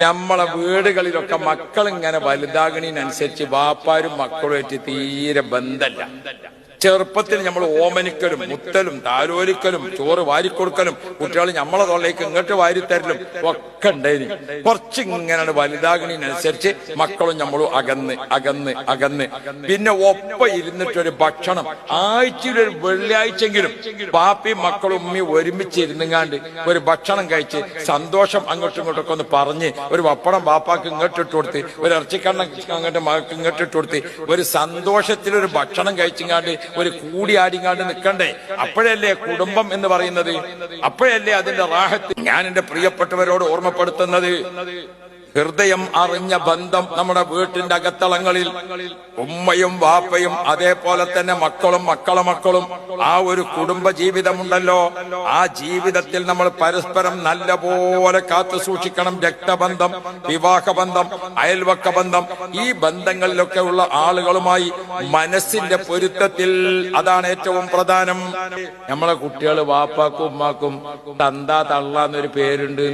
നമ്മളെ വീടുകളിലൊക്കെ മക്കൾ ഇങ്ങനെ വലുതാകണീനനുസരിച്ച് വാപ്പാരും മക്കളുമായിട്ട് തീരെ ബന്ധമല്ല ചെറുപ്പത്തിൽ നമ്മൾ ഓമനിക്കലും മുത്തലും താലോലിക്കലും ചോറ് വാരിക്കൊടുക്കലും കുട്ടികൾ നമ്മളെ തൊള്ളേക്ക് ഇങ്ങോട്ട് വാരിത്തരലും ഒക്കെ ഉണ്ടായിരുന്നു കുറച്ച് ഇങ്ങനെ വലുതാകണതിനനുസരിച്ച് മക്കളും നമ്മളും അകന്ന് അകന്ന് അകന്ന്. പിന്നെ ഒപ്പം ഇരുന്നിട്ടൊരു ഭക്ഷണം. ആഴ്ചയിലൊരു വെള്ളിയാഴ്ചെങ്കിലും പാപ്പി മക്കളും ഉമ്മി ഒരുമിച്ച് ഇരുന്നുങ്ങാണ്ട് ഒരു ഭക്ഷണം കഴിച്ച് സന്തോഷം അങ്ങോട്ടും ഇങ്ങോട്ടൊക്കെ ഒന്ന് പറഞ്ഞ് ഒരു പപ്പടം പാപ്പാക്ക് ഇങ്ങോട്ട് ഇട്ട് കൊടുത്ത് ഒരു ഇറച്ചിക്കണ്ണം അങ്ങോട്ട് മകൾക്ക് ഇങ്ങോട്ട് ഇട്ട് കൊടുത്ത് ഒരു സന്തോഷത്തിൽ ഒരു ഭക്ഷണം കഴിച്ചിങ്ങാണ്ട് ഒരു കൂടിയാടിങ്ങാണ്ട് നിൽക്കണ്ടേ? അപ്പോഴല്ലേ കുടുംബം എന്ന് പറയുന്നത്? അപ്പോഴല്ലേ അതിന്റെ റാഹത്ത്? ഞാൻ എന്റെ പ്രിയപ്പെട്ടവരോട് ഓർമ്മപ്പെടുത്തുന്നത്? ഹൃദയം അറിഞ്ഞ ബന്ധം നമ്മുടെ വീട്ടിന്റെ അകത്തളങ്ങളിൽ. ഉമ്മയും വാപ്പയും അതേപോലെ തന്നെ മക്കളും മക്കളെ മക്കളും. ആ ഒരു കുടുംബ ജീവിതമുണ്ടല്ലോ. ആ ജീവിതത്തിൽ നമ്മൾ പരസ്പരം നല്ല പോലെ കാത്തു സൂക്ഷിക്കണം. രക്തബന്ധം വിവാഹബന്ധം അയൽവക്ക ബന്ധം. ഈ ബന്ധങ്ങളിലൊക്കെ ഉള്ള ആളുകളുമായി മനസ്സിന്റെ പൊരുത്തത്തിൽ അതാണ് ഏറ്റവും പ്രധാനം. നമ്മളെ കുട്ടികൾ വാപ്പാക്കും ഉമ്മാക്കും തന്താ തള്ള എന്നൊരു പേരുണ്ട്